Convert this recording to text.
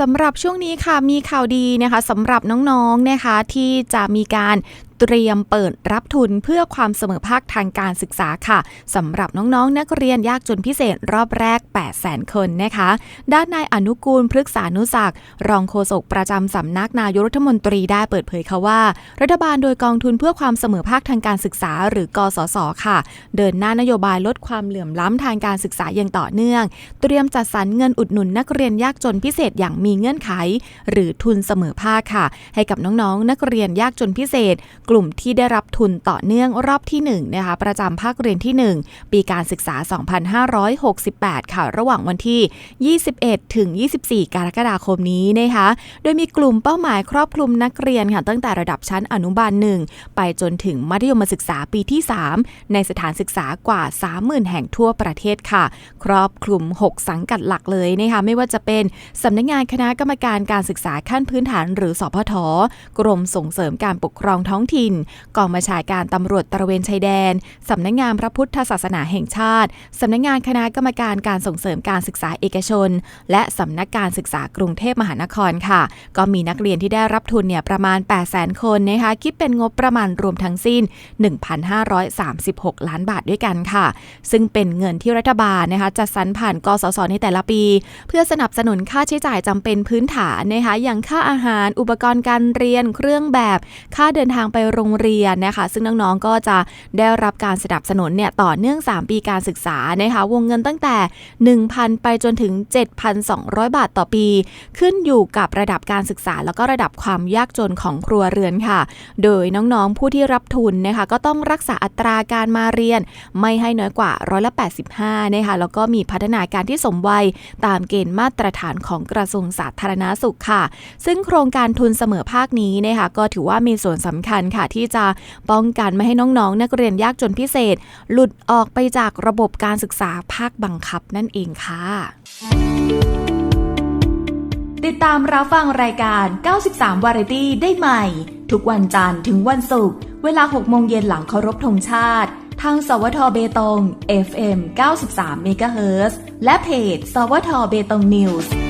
สำหรับช่วงนี้ค่ะมีข่าวดีนะคะสำหรับน้องๆนะคะที่จะมีการ เตรียมเปิดรับทุนเพื่อความเสมอภาคทางการศึกษาค่ะสำหรับน้องๆ นักเรียนยากจนพิเศษรอบแรก 8 0 0 0 0คนนะคะ ด้านนายอนุกูลพฤกษานุศักรองโฆษกประจำสำนักนายรัฐมนตรีได้เปิดเผยค่ะว่า รัฐบาลโดยกองทุนเพื่อความเสมอภาคทางการศึกษา หรือกสศค่ะ เดินหน้านโยบายลดความเหลื่อมล้ำทางการศึกษาอย่างต่อเนื่อง เตรียมจัดสรรเงินอุดหนุนนักเรียนยากจนพิเศษอย่างมีเงื่อนไข หรือทุนเสมอภาคค่ะ ให้กับน้องๆ นักเรียนยากจนพิเศษกลุ่มที่ได้รับทุนต่อเนื่องรอบที่1นะคะประจำภาคเรียนที่ 1 ปีการศึกษา 2568 ค่ะ ระหว่างวันที่ 21 ถึง 24 กรกฎาคมนี้นะคะโดยมีกลุ่มเป้าหมายครอบคลุมนักเรียนค่ะตั้งแต่ระดับชั้นอนุบาล 1 ไปจนถึงมัธยมศึกษาปีที่ 3 ในสถานศึกษากว่า 30,000 แห่งทั่วประเทศค่ะ ครอบคลุม 6 สังกัดหลักเลยนะคะไม่ว่าจะเป็นสำนักงานคณะกรรมการการศึกษาขั้นพื้นฐานหรือสพทกรมส่งเสริมการปกครองท้องถิ่นกองบัญชาการตำรวจตระเวนชายแดน สำนักงานพระพุทธศาสนาแห่งชาติ สำนักงานคณะกรรมการการส่งเสริมการศึกษาเอกชน และสำนักการศึกษากรุงเทพมหานครค่ะ ก็มีนักเรียนที่ได้รับทุนเนี่ยประมาณ 8 0 0 0 0 0 คนนะคะคิดเป็นงบประมาณรวมทั้งสิ้น 1,536 ล้านบาทด้วยกันค่ะ ซึ่งเป็นเงินที่รัฐบาลนะคะจัดสรรผ่านกสศในแต่ละปี เพื่อสนับสนุนค่าใช้จ่ายจำเป็นพื้นฐานนะคะอย่างค่าอาหาร อุปกรณ์การเรียน เครื่องแบบ ค่าเดินทางไปโรงเรียนนะคะ ซึ่งน้องๆก็จะได้รับการสนับสนุนเนี่ยต่อเนื่อง 3 ปีการศึกษานะคะวงเงินตั้งแต่ 1,000 ไปจนถึง 7,200 บาทต่อปี ขึ้นอยู่กับระดับการศึกษา แล้วก็ระดับความยากจนของครัวเรือนค่ะ โดยน้องๆผู้ที่รับทุนนะคะก็ต้องรักษาอัตราการมาเรียน ไม่ให้น้อยกว่าร้อยละ85นะคะแล้วก็มีพัฒนาการที่สมวัยตามเกณฑ์มาตรฐานของกระทรวงสาธารณาสุขค่ะ ซึ่งโครงการทุนเสมอภาคนี้นะคะก็ถือว่ามีส่วนสำคัญค่ะที่จะป้องกันไม่ให้น้องๆ นักเรียนยากจนพิเศษ หลุดออกไปจากระบบการศึกษาภาคบังคับนั่นเองค่ะ ติดตามรับฟังรายการ 93 วาไรตี้ได้ใหม่ ทุกวันจันทร์ถึงวันศุกร์เวลา 6 โมงเย็นหลังเคารพธงชาติ ทางสวทเบตง FM 93เมกะเฮิรตซ์และเพจ สวทเบตงนิวส์